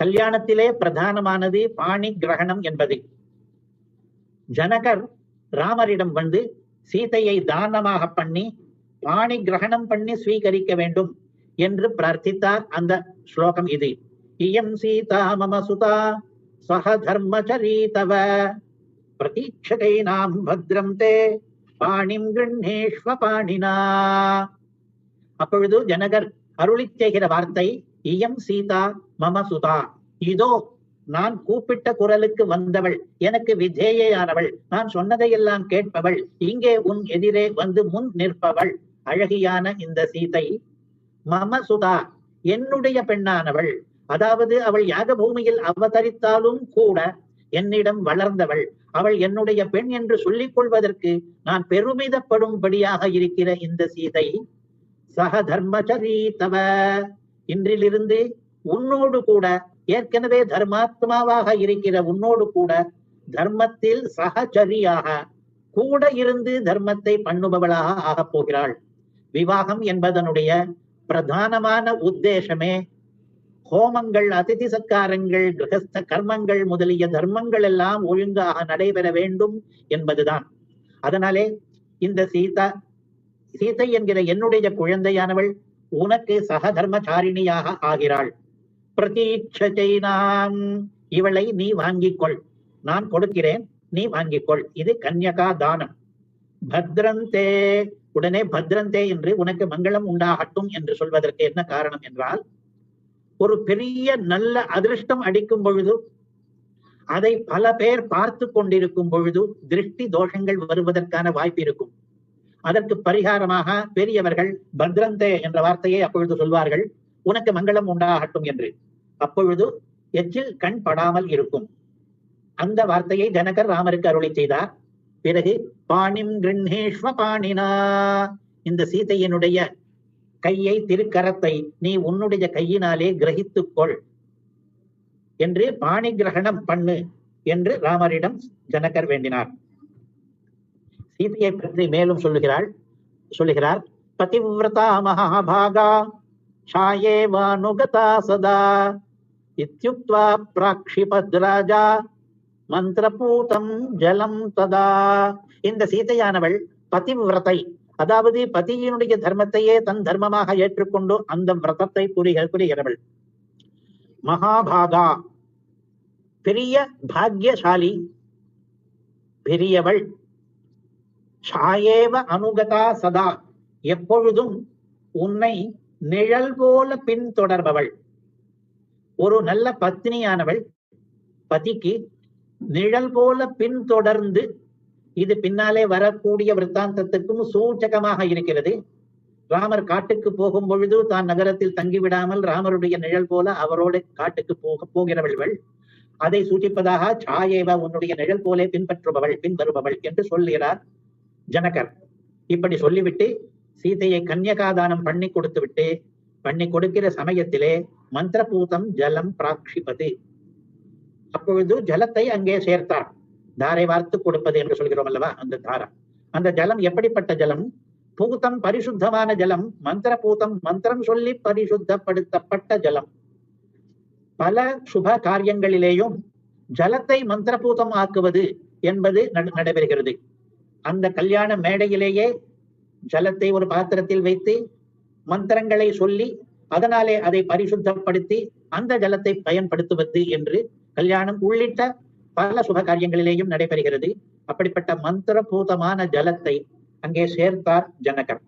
கல்யாணத்திலே பிரதானமானது பாணி கிரகணம் என்பது. ஜனகர் ராமரிடம் வந்து சீதையை தானமாக பண்ணி பாணி கிரகணம் பண்ணி ஸ்வீகரிக்க வேண்டும் என்று பிரார்த்தித்தார் அந்த ஸ்லோகம் இது. இயம் சீதா மம சுதா சக தர்மச்சரீதவ பிரதீட்சகைனாம் பத்ரம் தே பாணிம் கிருண்ணேஷ்வ பாணினா. அப்பொழுது ஜனகர் அருளிச் செய்கிற வார்த்தை இயம் சீதா மம சுதா. இதோ நான் கூப்பிட்ட குரலுக்கு வந்தவள். எனக்கு விதேயானவள் நான் சொன்னதையெல்லாம் கேட்பவள். இங்கே உன் எதிரே வந்து முன் நிற்பவள். அழகியான இந்த சீதை மம சுதா என்னுடைய பெண்ணானவள். அதாவது அவள் யாக பூமியில் அவதரித்தாலும் கூட என்னிடம் வளர்ந்தவள். அவள் என்னுடைய பெண் என்று சொல்லிக் கொள்வதற்கு நான் பெருமிதப்படும்படியாக இருக்கிற இந்த சீதை சக தர்மச்சரீதவ இன்றிலிருந்து உன்னோடு கூட ஏற்கனவே தர்மாத்மாவாக இருக்கிற உன்னோடு கூட தர்மத்தில் சகச்சரியாக கூட இருந்து தர்மத்தை பண்ணுபவளாக ஆகப் போகிறாள். விவாகம் என்பதனுடைய பிரதானமான உத்தேசமே ஹோமங்கள் அதிதி சத்காரங்கள் கிரகஸ்த கர்மங்கள் முதலிய தர்மங்கள் எல்லாம் ஒழுங்காக நடைபெற வேண்டும் என்பதுதான். அதனாலே இந்த சீதா சீதை என்கிற என்னுடைய குழந்தையானவள் உனக்கு சகதர்மச்சாரிணியாக ஆகிறாள். பிரதீட்சைனாம் இவளை நீ வாங்கிக்கொள். நான் கொடுக்கிறேன் நீ வாங்கிக்கொள். இது கன்யகா தானம். பத்ரந்தே. உடனே பத்ரந்தே என்று உனக்கு மங்களம் உண்டாகட்டும் என்று சொல்வதற்கு என்ன காரணம் என்றால் ஒரு பெரிய நல்ல அதிர்ஷ்டம் அடிக்கும் பொழுது அதை பல பேர் பார்த்து கொண்டிருக்கும் பொழுது திருஷ்டி தோஷங்கள் வருவதற்கான வாய்ப்பு இருக்கும். அதற்கு பரிகாரமாக பெரியவர்கள் பத்ரந்தே என்ற வார்த்தையை அப்பொழுது சொல்வார்கள் உனக்கு மங்களம் உண்டாகட்டும் என்று. அப்பொழுது எச்சில் கண் படாமல் இருக்கும். அந்த வார்த்தையை ஜனகர் ராமருக்கு அருளை செய்தார். பிறகு பாணிம் கிருண்ணேஷ்வ பாணினா இந்த சீதையினுடைய கையை திருக்கரத்தை நீ உன்னுடைய கையினாலே கிரகித்துக் கொள் என்று பாணி கிரகணம் பண்ணு என்று ராமரிடம் ஜனகர் வேண்டினார். சீதையை பற்றி மேலும் சொல்லுகிறாள் சொல்லுகிறார் பதிவிரதா மகாபாகா சாயே வானுகதா சதா இத்தியுக்வா பிராக்ஷிபத்ராஜா மந்திரபூதம் ஜலம் ததா. இந்த சீதையானவள் பதிவிரத்தை அதாவது பதியினுடைய தர்மத்தையே தன் தர்மமாக ஏற்றுக்கொண்டு அந்த விரதத்தை புரிகிற புரிகிறவள். மகாபாகா பெரிய பாக்யசாலி பெரியவள். சாயேவ அனுகதா சதா. எப்பொழுதும் உன்னை நிழல் போல பின்தொடர்பவள். ஒரு நல்ல பத்னியானவள் பதிக்கு நிழல் போல பின்தொடர்ந்து இது பின்னாலே வரக்கூடிய விற்த்தாந்தத்துக்கும் சூச்சகமாக இருக்கிறது. ராமர் காட்டுக்கு போகும் பொழுது தான் நகரத்தில் தங்கிவிடாமல் ராமருடைய நிழல் போல அவரோடு காட்டுக்கு போக போகிறவள் அதை சூச்சிப்பதாக சாயேவா உன்னுடைய நிழல் போலே பின்பற்றுபவள் பின்வருபவள் என்று சொல்கிறார் ஜனகர். இப்படி சொல்லிவிட்டு சீதையை கன்யகாதானம் பண்ணி கொடுத்து விட்டு பண்ணி கொடுக்கிற சமயத்திலே மந்திரபூதம் ஜலம் பிராட்சிப்பது அப்பொழுது ஜலத்தை அங்கே சேர்த்தார். தாரை வார்த்து கொடுப்பது என்று சொல்கிறோம் அல்லவா? அந்த தாரா. அந்த ஜலம் எப்படிப்பட்ட ஜலம்? பூதம் பரிசுத்தமான ஜலம் மந்திர பூதம் மந்திரம் சொல்லி பரிசுத்தப்படுத்தப்பட்ட ஜலம். பல சுப காரியங்களிலேயும் ஜலத்தை மந்திரபூதம் ஆக்குவது என்பது நடைபெறுகிறது. அந்த கல்யாண மேடையிலேயே ஜலத்தை ஒரு பாத்திரத்தில் வைத்து மந்திரங்களை சொல்லி அதனாலே அதை பரிசுத்தப்படுத்தி அந்த ஜலத்தை பயன்படுத்துவது என்று கல்யாணம் உள்ளிட்ட பல சுப காரியங்களிலேயும் நடைபெறுகிறது. அப்படிப்பட்ட மந்திரபூதமான ஜலத்தை அங்கே சேர்த்தார் ஜனகர்.